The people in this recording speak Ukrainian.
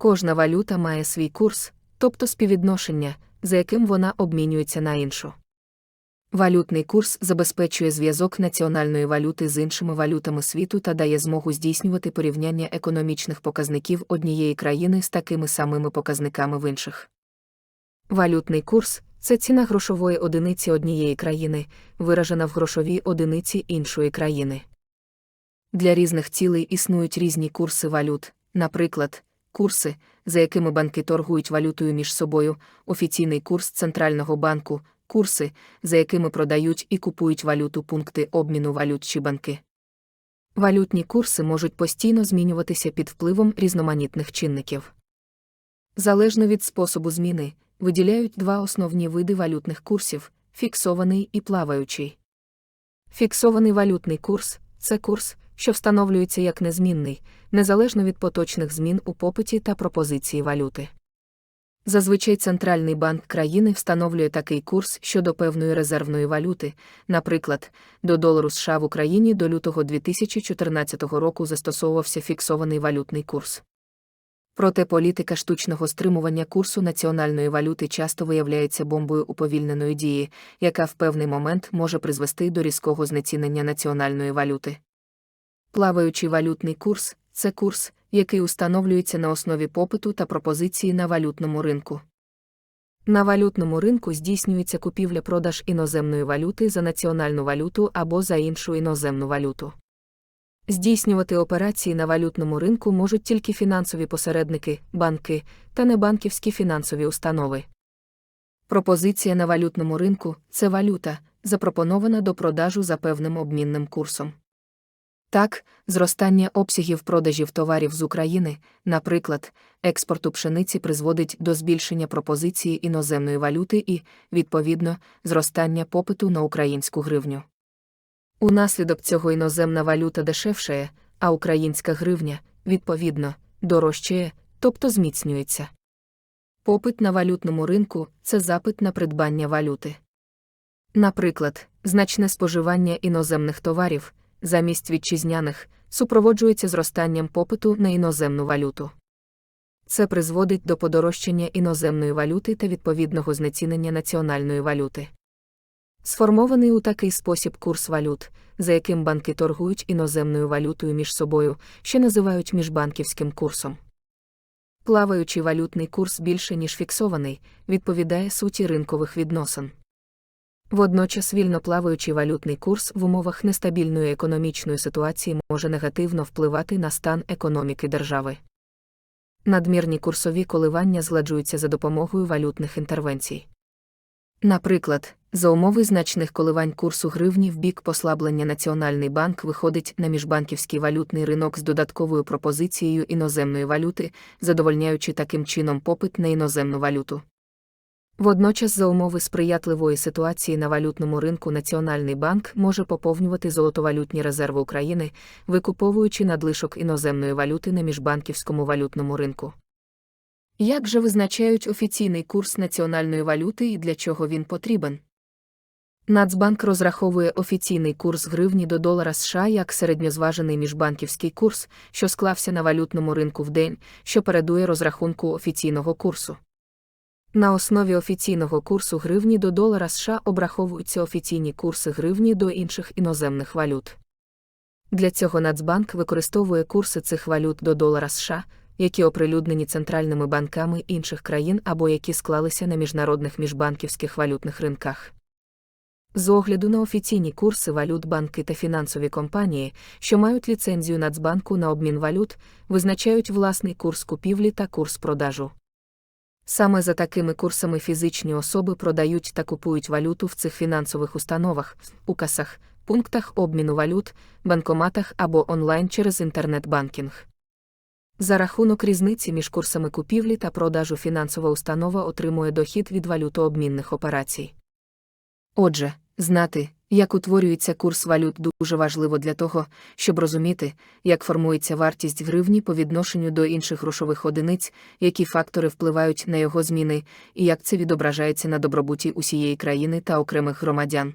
Кожна валюта має свій курс, тобто співвідношення, за яким вона обмінюється на іншу. Валютний курс забезпечує зв'язок національної валюти з іншими валютами світу та дає змогу здійснювати порівняння економічних показників однієї країни з такими самими показниками в інших. Валютний курс це ціна грошової одиниці однієї країни, виражена в грошовій одиниці іншої країни. Для різних цілей існують різні курси валют, наприклад, курси, за якими банки торгують валютою між собою, офіційний курс центрального банку, курси, за якими продають і купують валюту пункти обміну валют чи банки. Валютні курси можуть постійно змінюватися під впливом різноманітних чинників. Залежно від способу зміни, виділяють два основні види валютних курсів фіксований і плаваючий. Фіксований валютний курс це курс, що встановлюється як незмінний, незалежно від поточних змін у попиті та пропозиції валюти. Зазвичай центральний банк країни встановлює такий курс щодо певної резервної валюти, наприклад, до долару США в Україні до лютого 2014 року застосовувався фіксований валютний курс. Проте політика штучного стримування курсу національної валюти часто виявляється бомбою уповільненої дії, яка в певний момент може призвести до різкого знецінення національної валюти. Плаваючий валютний курс це курс, який установлюється на основі попиту та пропозиції на валютному ринку. На валютному ринку здійснюється купівля-продаж іноземної валюти за національну валюту або за іншу іноземну валюту. Здійснювати операції на валютному ринку можуть тільки фінансові посередники, банки та небанківські фінансові установи. Пропозиція на валютному ринку це валюта, запропонована до продажу за певним обмінним курсом. Так, зростання обсягів продажів товарів з України, наприклад, експорту пшениці призводить до збільшення пропозиції іноземної валюти і, відповідно, зростання попиту на українську гривню. Унаслідок цього іноземна валюта дешевшає, а українська гривня, відповідно, дорожчає, тобто зміцнюється. Попит на валютному ринку це запит на придбання валюти. Наприклад, значне споживання іноземних товарів замість вітчизняних супроводжується зростанням попиту на іноземну валюту. Це призводить до подорожчання іноземної валюти та відповідного знецінення національної валюти. Сформований у такий спосіб курс валют, за яким банки торгують іноземною валютою між собою, що називають міжбанківським курсом. Плаваючий валютний курс більше, ніж фіксований, відповідає суті ринкових відносин. Водночас вільно плаваючий валютний курс в умовах нестабільної економічної ситуації може негативно впливати на стан економіки держави. Надмірні курсові коливання згладжуються за допомогою валютних інтервенцій. Наприклад, за умови значних коливань курсу гривні в бік послаблення Національний банк виходить на міжбанківський валютний ринок з додатковою пропозицією іноземної валюти, задовольняючи таким чином попит на іноземну валюту. Водночас, за умови сприятливої ситуації на валютному ринку Національний банк може поповнювати золотовалютні резерви України, викуповуючи надлишок іноземної валюти на міжбанківському валютному ринку. Як же визначають офіційний курс національної валюти і для чого він потрібен? Нацбанк розраховує офіційний курс гривні до долара США як середньозважений міжбанківський курс, що склався на валютному ринку в день, що передує розрахунку офіційного курсу. На основі офіційного курсу гривні до долара США обраховуються офіційні курси гривні до інших іноземних валют. Для цього Нацбанк використовує курси цих валют до долара США, які оприлюднені центральними банками інших країн або які склалися на міжнародних міжбанківських валютних ринках. З огляду на офіційні курси валют банки та фінансові компанії, що мають ліцензію Нацбанку на обмін валют, визначають власний курс купівлі та курс продажу. Саме за такими курсами фізичні особи продають та купують валюту в цих фінансових установах, у касах, пунктах обміну валют, банкоматах або онлайн через інтернет-банкінг. За рахунок різниці між курсами купівлі та продажу фінансова установа отримує дохід від валютообмінних операцій. Отже, знати, як утворюється курс валют дуже важливо для того, щоб розуміти, як формується вартість гривні по відношенню до інших грошових одиниць, які фактори впливають на його зміни, і як це відображається на добробуті усієї країни та окремих громадян.